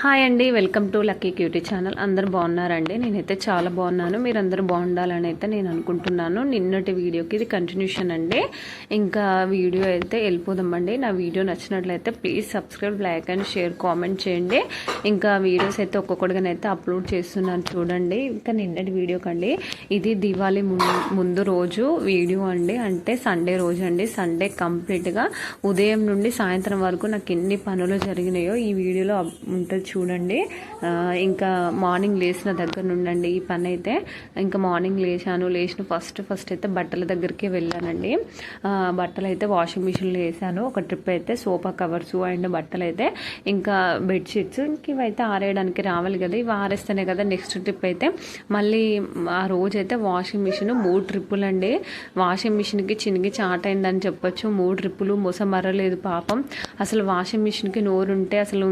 Hi అండి welcome to lucky cutie channel. అందరు బాగున్నారండి? నేనైతే చాలా బాగున్నాను. మీరు బాగుండాలని అయితే నేను అనుకుంటున్నాను. నిన్నటి వీడియోకి ఇది కంటిన్యూషన్ అండి. ఇంకా వీడియో అయితే వెళ్ళిపోదామండి. నా వీడియో నచ్చినట్లయితే please subscribe like and share comment చేయండి. ఇంకా వీడియోస్ అయితే ఒక్కొక్కటిగానైతే అప్లోడ్ చేస్తున్నాను చూడండి. ఇంకా నిన్నటి వీడియో కండి. ఇది దివాళీ ముందు రోజు వీడియో అండి. అంటే సండే రోజు అండి. సండే కంప్లీట్గా ఉదయం నుండి సాయంత్రం వరకు నాకు ఎన్ని పనులు జరిగినాయో ఈ వీడియోలో ఉంటుంది చూడండి. ఇంకా మార్నింగ్ లేచిన దగ్గర నుండి ఈ పని అయితే. ఇంకా మార్నింగ్ లేచాను. లేచిన ఫస్ట్ ఫస్ట్ అయితే బట్టల దగ్గరికి వెళ్ళానండి. బట్టలు అయితే వాషింగ్ మిషన్లో వేసాను. ఒక ట్రిప్ అయితే సోఫా కవర్స్ అండ్ బట్టలు అయితే ఇంకా బెడ్షీట్స్ ఇంక ఇవైతే ఆరేయడానికి రావాలి కదా. ఇవి ఆరేస్తేనే కదా నెక్స్ట్ ట్రిప్ అయితే. మళ్ళీ ఆ రోజు అయితే వాషింగ్ మిషన్ మూడు ట్రిప్పులు అండి వాషింగ్ మిషన్కి చినిగి చాటైందని చెప్పొచ్చు. మూడు ట్రిప్పులు మోసం మరలేదు పాపం. అసలు వాషింగ్ మిషన్కి నోరుంటే అసలు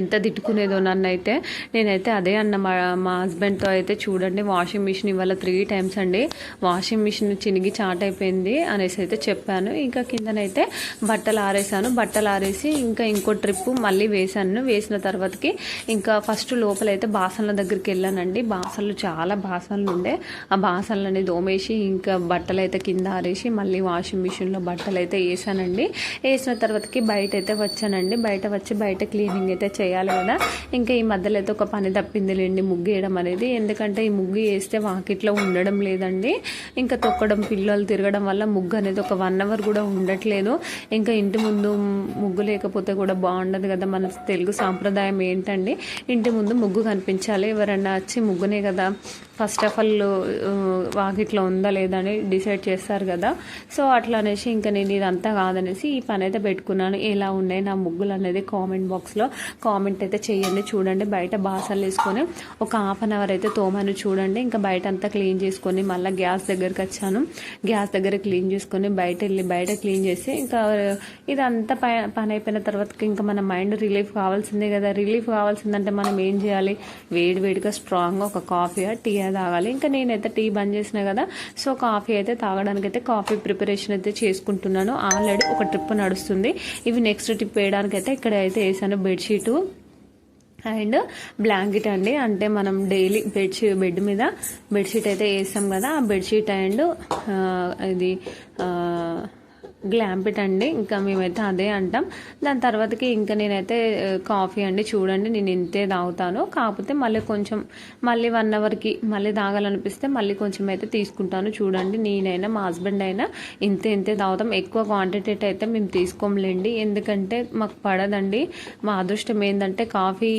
ఎంత తిట్టుకునేదో నన్ను అయితే నేనైతే అదే అన్న మా మా హస్బెండ్తో అయితే చూడండి వాషింగ్ మిషన్ ఇవాళ త్రీ టైమ్స్ అండి. వాషింగ్ మిషన్ చినిగి చాట్ అయిపోయింది అనేసి అయితే చెప్పాను. ఇంకా కిందనైతే బట్టలు ఆరేసాను. బట్టలు ఆరేసి ఇంకా ఇంకో ట్రిప్ మళ్ళీ వేసాను వేసిన తర్వాతకి ఇంకా ఫస్ట్ లోపలైతే బాసన్ల దగ్గరికి వెళ్ళానండి. బాసన్లు చాలా బాసన్లు ఉండే. ఆ బాసన్లని దోమేసి ఇంకా బట్టలు అయితే కింద ఆరేసి మళ్ళీ వాషింగ్ మిషన్లో బట్టలు అయితే వేసానండి వేసిన తర్వాతకి బయట అయితే వచ్చానండి. బయట వచ్చి బయట క్లీనింగ్ అయితే చేయాలి కదా. ఇంకా ఈ మధ్యలో అయితే ఒక పని తప్పిందిలేండి ముగ్గు వేయడం అనేది. ఎందుకంటే ఈ ముగ్గు వేస్తే వాకిట్లో ఉండడం లేదండి. ఇంకా తొక్కడం పిల్లలు తిరగడం వల్ల ముగ్గు అనేది ఒక వన్ అవర్ కూడా ఉండట్లేదు. ఇంకా ఇంటి ముందు ముగ్గు లేకపోతే కూడా బాగుండదు కదా. మన తెలుగు సాంప్రదాయం ఏంటండి? ఇంటి ముందు ముగ్గు కనిపించాలి. ఎవరన్నా వచ్చి ముగ్గునే కదా ఫస్ట్ ఆఫ్ ఆల్ వాకిట్లో ఉందా లేదా అని డిసైడ్ చేస్తారు కదా. సో అట్లా అనేసి ఇంకా నేను ఇదంతా కాదనేసి ఈ పని అయితే పెట్టుకున్నాను. ఎలా ఉన్నాయి నా ముగ్గులు అనేది కామెంట్ బాక్స్లో కామెంట్ అయితే చేయండి చూడండి. బయట బాసలు వేసుకొని ఒక హాఫ్ అన్ అవర్ అయితే తోమాను చూడండి. ఇంకా బయట అంతా క్లీన్ చేసుకొని మళ్ళీ గ్యాస్ దగ్గరికి వచ్చాను. గ్యాస్ దగ్గర క్లీన్ చేసుకొని బయట వెళ్ళి బయట క్లీన్ చేసి ఇంకా ఇదంతా ప పని అయిపోయిన తర్వాత ఇంకా మన మైండ్ రిలీఫ్ కావాల్సిందే కదా. రిలీఫ్ కావాల్సిందంటే మనం ఏం చేయాలి? వేడి వేడిగా స్ట్రాంగ్గా ఒక కాఫీ టీ తాగాలి. ఇంకా నేనైతే టీ బంద్ చేసిన కదా సో కాఫీ అయితే తాగడానికి అయితే కాఫీ ప్రిపరేషన్ అయితే చేసుకుంటున్నాను. ఆల్రెడీ ఒక ట్రిప్ నడుస్తుంది. ఇవి నెక్స్ట్ ట్రిప్ వేయడానికి అయితే ఇక్కడ అయితే వేసాను బెడ్షీటు. అండ్ బ్లాంకెట్ అండి. అంటే మనం డైలీ బెడ్షీట్ బెడ్ మీద బెడ్షీట్ అయితే వేసాం కదా ఆ బెడ్షీట్ అండ్ ఇది గ్లాంపిట్ అండి. ఇంకా మేమైతే అదే అంటాం. దాని తర్వాతకి ఇంకా నేనైతే కాఫీ అండి. చూడండి నేను ఇంతే తాగుతాను. కాకపోతే మళ్ళీ కొంచెం మళ్ళీ వన్ అవర్కి మళ్ళీ తాగాలనిపిస్తే మళ్ళీ కొంచెం అయితే తీసుకుంటాను. చూడండి నేనైనా మా హస్బెండ్ అయినా ఇంతే ఇంతే తాగుతాం. ఎక్కువ క్వాంటిటీ అయితే మేము తీసుకోంలేండి. ఎందుకంటే మాకు పడదండి. మా అదృష్టం ఏంటంటే కాఫీ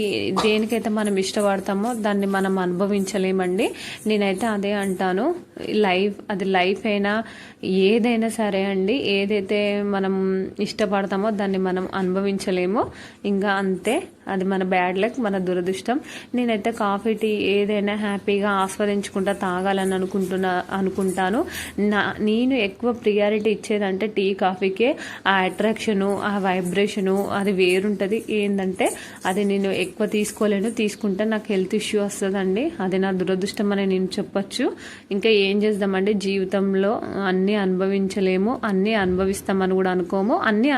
దేనికైతే మనం ఇష్టపడతామో దాన్ని మనం అనుభవించలేమండి. నేనైతే అదే అంటాను. లైఫ్ అది లైఫ్ అయినా ఏదైనా సరే అండి ఏదైతే మనం ఇష్టపడతామో దాన్ని మనం అనుభవించలేమో ఇంకా అంతే. అది మన బ్యాడ్ లక్ మన దురదృష్టం. నేనైతే కాఫీ టీ ఏదైనా హ్యాపీగా ఆస్వాదించుకుంటా తాగాలని అనుకుంటున్నా అనుకుంటాను. నా నేను ఎక్కువ ప్రియారిటీ ఇచ్చేదంటే టీ కాఫీకే. ఆ అట్రాక్షను ఆ వైబ్రేషను అది వేరుంటుంది. ఏంటంటే అది నేను ఎక్కువ తీసుకోలేను తీసుకుంటే నాకు హెల్త్ ఇష్యూ వస్తుందండి. అది నా దురదృష్టం అని నేను చెప్పొచ్చు. ఇంకా ఏం చేద్దామండి? జీవితంలో అన్నీ అనుభవించలేము అన్నీ అనుభవిస్తామని కూడా అనుకోము. అన్నీ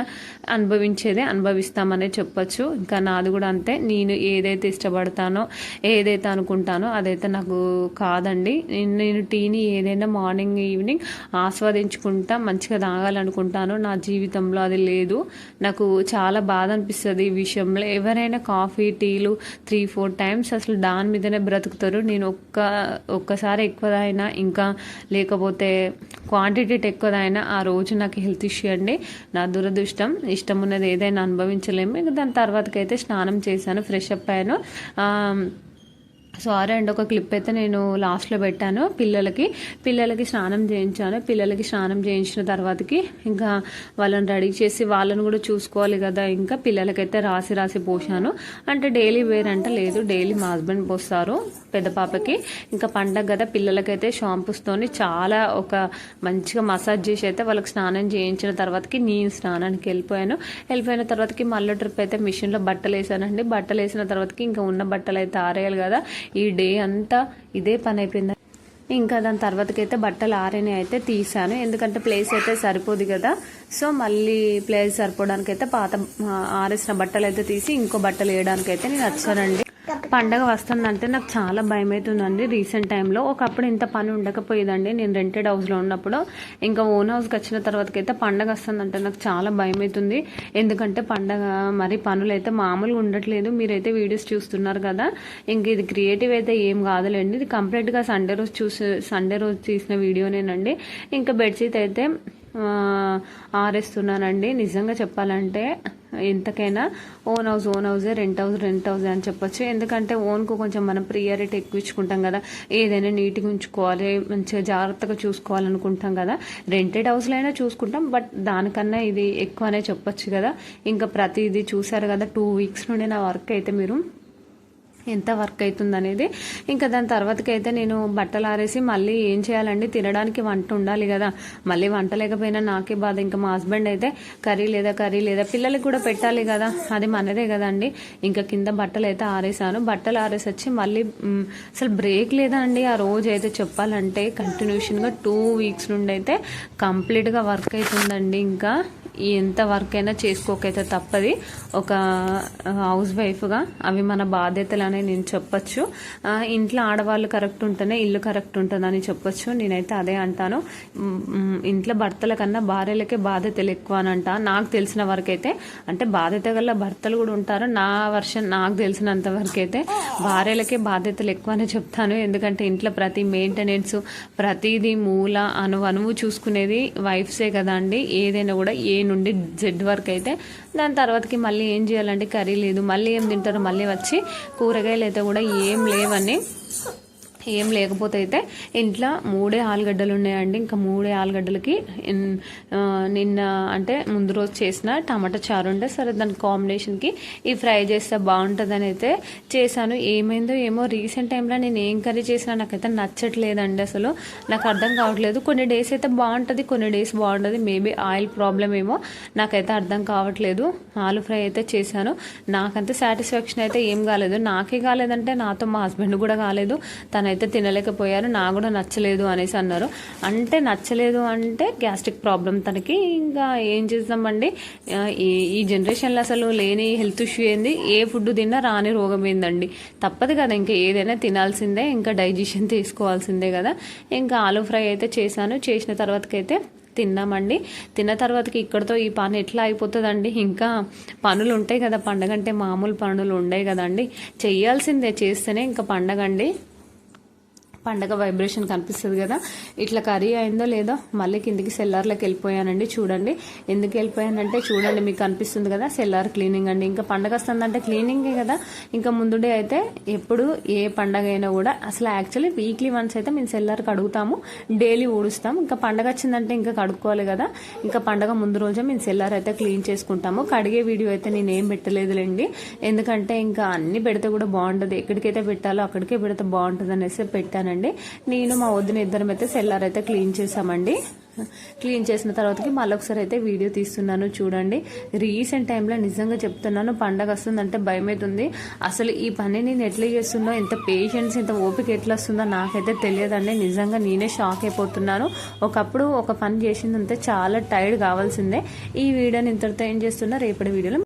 అనుభవించేదే అనుభవిస్తామనే చెప్పొచ్చు. ఇంకా నాది కూడా అంతే. నేను ఏదైతే ఇష్టపడతానో ఏదైతే అనుకుంటానో అదైతే నాకు కాదండి. నేను- నేను టీని ఏదైనా మార్నింగ్ ఈవినింగ్ ఆస్వాదించుకుంటా మంచిగా తాగాలనుకుంటాను నా జీవితంలో అది లేదు. నాకు చాలా బాధ అనిపిస్తుంది ఈ విషయంలో. ఎవరైనా కాఫీ టీలు త్రీ ఫోర్ టైమ్స్ అసలు దాని మీదనే బ్రతుకుతారు. నేను ఒక్క ఒక్కసారి ఎక్కువ ఇంకా లేకపోతే క్వాంటిటీ ఎక్కువదైనా ఆ రోజు నాకు హెల్త్ ఇష్యూ అండి. నా దురదృష్టం ఇష్టం ఉన్నది ఏదైనా అనుభవించలేము. ఇంకా దాని తర్వాతకైతే స్నానం చేశాను ఫ్రెష్ అప్ అయ్యాను. ఆ, సారీ అండి ఒక క్లిప్ అయితే నేను లాస్ట్లో పెట్టాను. పిల్లలకి పిల్లలకి స్నానం చేయించాను. పిల్లలకి స్నానం చేయించిన తర్వాతకి ఇంకా వాళ్ళని రెడీ చేసి వాళ్ళని కూడా చూసుకోవాలి కదా ఇంకా పిల్లలకైతే రాసి రాసి పోసాను అంటే డైలీ వేర్ అంటే లేదు డైలీ మా హస్బెండ్ పోస్తారు పెద్ద పాపకి. ఇంకా పండగ కదా పిల్లలకైతే షాంపూస్తోని చాలా ఒక మంచిగా మసాజ్ చేసి అయితే వాళ్ళకి స్నానం చేయించిన తర్వాతకి నేను స్నానానికి వెళ్ళిపోయాను. వెళ్ళిపోయిన తర్వాతకి మళ్ళీ ట్రిప్ అయితే మిషన్లో బట్టలు వేసానండి బట్టలు వేసిన తర్వాతకి ఇంకా ఉన్న బట్టలు అయితే ఆరేయాలి కదా ఈ డే అంతా ఇదే పని అయిపోయింది. ఇంకా దాని తర్వాతకైతే బట్టలు ఆరని అయితే తీసాను ఎందుకంటే ప్లేస్ అయితే సరిపోదు కదా. సో మళ్ళీ ప్లేస్ సరిపోవడానికి అయితే పాత ఆరేసిన బట్టలు అయితే తీసి ఇంకో బట్టలు వేయడానికి అయితే నేను వచ్చానండి. పండగ వస్తుందంటే నాకు చాలా భయం అవుతుందండి రీసెంట్ టైంలో. ఒకప్పుడు ఇంత పని ఉండకపోయేదండి. నేను రెంటెడ్ హౌస్లో ఉన్నప్పుడు ఇంకా ఓన్ హౌస్కి వచ్చిన తర్వాతకైతే పండగ వస్తుందంటే నాకు చాలా భయం అవుతుంది ఎందుకంటే పండగ మరి పనులు అయితే మామూలుగా ఉండట్లేదు. మీరైతే వీడియోస్ చూస్తున్నారు కదా. ఇంక ఇది క్రియేటివ్ అయితే ఏం కాదులేండి. ఇది కంప్లీట్గా సండే రోజు చూసి సండే రోజు తీసిన వీడియోనేనండి. ఇంకా బెడ్షీట్ అయితే ఆరేస్తున్నానండి. నిజంగా చెప్పాలంటే ఎంతకైనా ఓన్ హౌస్ ఓన్ హౌసే రెంట్ హౌస్ రెంట్ హౌస్ అని చెప్పొచ్చు. ఎందుకంటే ఓన్కు కొంచెం మనం ప్రియారిటీ ఎక్కువ ఇచ్చుకుంటాం కదా. ఏదైనా నీట్గా ఉంచుకోవాలి మంచిగా జాగ్రత్తగా చూసుకోవాలనుకుంటాం కదా. రెంటెడ్ హౌస్లో అయినా చూసుకుంటాం బట్ దానికన్నా ఇది ఎక్కువనే చెప్పొచ్చు కదా. ఇంకా ప్రతిదీ చూసారు కదా టూ వీక్స్ నుండి నా వర్క్ అయితే మీరు ఎంత వర్క్ అవుతుంది అనేది ఇంకా దాని తర్వాతకి అయితే నేను బట్టలు ఆరేసి మళ్ళీ ఏం చేయాలండి? తినడానికి వంట ఉండాలి కదా. మళ్ళీ వంట లేకపోయినా నాకే బాధ. ఇంకా మా హస్బెండ్ అయితే కర్రీ లేదా కర్రీ లేదా పిల్లలకి కూడా పెట్టాలి కదా. అది మనదే కదండి. ఇంకా కింద బట్టలు అయితే ఆరేసాను బట్టలు ఆరేసి వచ్చి మళ్ళీ అసలు బ్రేక్ లేదా అండి? ఆ రోజు అయితే చెప్పాలంటే కంటిన్యూషన్గా టూ వీక్స్ నుండి అయితే కంప్లీట్గా వర్క్ అవుతుందండి ఇంకా. ఎంత వర్క్ అయినా చేసుకోకైతే తప్పది. ఒక హౌస్ వైఫ్గా అవి మన బాధ్యతలు అని నేను చెప్పొచ్చు. ఇంట్లో ఆడవాళ్ళు కరెక్ట్ ఉంటేనే ఇల్లు కరెక్ట్ ఉంటుందని చెప్పొచ్చు. నేనైతే అదే అంటాను. ఇంట్లో భర్తల కన్నా భార్యలకే బాధ్యతలు ఎక్కువ అని అంట. నాకు తెలిసిన వరకు అయితే అంటే బాధ్యత గల భర్తలు కూడా ఉంటారు. నా వర్షన్ నాకు తెలిసినంత వరకు అయితే భార్యలకే బాధ్యతలు ఎక్కువ అని చెప్తాను. ఎందుకంటే ఇంట్లో ప్రతి మెయింటెనెన్స్ ప్రతిదీ మూల అను అనువు చూసుకునేది వైఫ్సే కదా అండి. ఏదైనా కూడా ఏ నుండి జెడ్ వరకు అయితే దాని తర్వాతకి మళ్ళీ ఏం చేయాలంటే కర్రీ లేదు మళ్ళీ ఏం తింటారు మళ్ళీ వచ్చి కూరగాయలు అయితే కూడా ఏం లేవని ఏం లేకపోతే అయితే ఇంట్లో మూడే ఆలుగడ్డలు ఉన్నాయండి. ఇంకా మూడే ఆలుగడ్డలకి నిన్న అంటే ముందు రోజు చేసిన టమాటా చారు ఉండే. సరే దాని కాంబినేషన్కి ఈ ఫ్రై చేస్తే బాగుంటుందని అయితే చేశాను. ఏమైందో ఏమో రీసెంట్ టైంలో నేను ఏం కర్రీ చేసినా నాకైతే నచ్చట్లేదండి అసలు. నాకు అర్థం కావట్లేదు. కొన్ని డేస్ అయితే బాగుంటుంది కొన్ని డేస్ బాగుంటుంది మేబీ ఆయిల్ ప్రాబ్లం ఏమో నాకైతే అర్థం కావట్లేదు. ఆలు ఫ్రై అయితే చేశాను. నాకంత సాటిస్ఫాక్షన్ అయితే ఏం కాలేదు. నాకే కాలేదంటే నాతో మా హస్బెండ్ కూడా కాలేదు. తనైతే అయితే తినలేకపోయారు నాకు కూడా నచ్చలేదు అనేసి అన్నారు. అంటే నచ్చలేదు అంటే గ్యాస్ట్రిక్ ప్రాబ్లం తనకి. ఇంకా ఏం చేద్దామండి? ఈ ఈ జనరేషన్లో అసలు లేని హెల్త్ ఇష్యూ ఏంది? ఏ ఫుడ్ తిన్నా రాని రోగం ఏందండి? తప్పదు కదా ఇంకా ఏదైనా తినాల్సిందే ఇంకా డైజెషన్ తీసుకోవాల్సిందే కదా. ఇంకా ఆలు ఫ్రై అయితే చేశాను చేసిన తర్వాతకైతే తిన్నామండి. తిన్న తర్వాతకి ఇక్కడతో ఈ పని ఎట్లా అయిపోతుందండి? ఇంకా పనులు ఉంటాయి కదా పండగ అంటే మామూలు పనులు ఉండవు కదండి. చేయాల్సిందే చేస్తేనే ఇంకా పండగ అండి పండగ వైబ్రేషన్ కనిపిస్తుంది కదా. ఇట్లా కర్రీ అయిందో లేదో మళ్ళీ కిందికి సెల్లార్లోకి వెళ్ళిపోయానండి చూడండి. ఎందుకు వెళ్ళిపోయానంటే చూడండి మీకు కనిపిస్తుంది కదా సెల్లార్ క్లీనింగ్ అండి. ఇంకా పండగ వస్తుందంటే క్లీనింగే కదా. ఇంకా ముందుడే అయితే ఎప్పుడు ఏ పండగ అయినా కూడా అసలు యాక్చువల్లీ వీక్లీ వన్స్ అయితే మేము సెల్లార్ కడుగుతాము డైలీ ఊడుస్తాం ఇంకా పండగ వచ్చిందంటే ఇంకా కడుక్కోవాలి కదా. ఇంకా పండగ ముందు రోజే మేము సెల్లార్ అయితే క్లీన్ చేసుకుంటాము. కడిగే వీడియో అయితే నేను ఏం పెట్టలేదులేండి. ఎందుకంటే ఇంకా అన్ని పెడితే కూడా బాగుంటుంది ఎక్కడికైతే పెట్టాలో అక్కడికే పెడితే బాగుంటుంది అనేసి పెట్టానండి. నేను మా వద్దున ఇద్దరం అయితే సెల్లార్ అయితే క్లీన్ చేసామండి క్లీన్ చేసిన తర్వాతకి మళ్ళీ ఒకసారి అయితే వీడియో తీస్తున్నాను చూడండి. రీసెంట్ టైంలో నిజంగా చెప్తున్నాను పండగ వస్తుందంటే భయం అవుతుంది అసలు ఈ పని నేను ఎట్లా చేస్తుందో ఎంత పేషెన్స్ ఇంత ఓపిక ఎట్లా వస్తుందో నాకైతే తెలియదండి. నిజంగా నేనే షాక్ అయిపోతున్నాను. ఒకప్పుడు ఒక పని చేసిందంటే చాలా టైర్డ్ కావాల్సిందే. ఈ వీడియోని ఇంతటితో ఏం చేస్తున్నా రేపటి వీడియోలో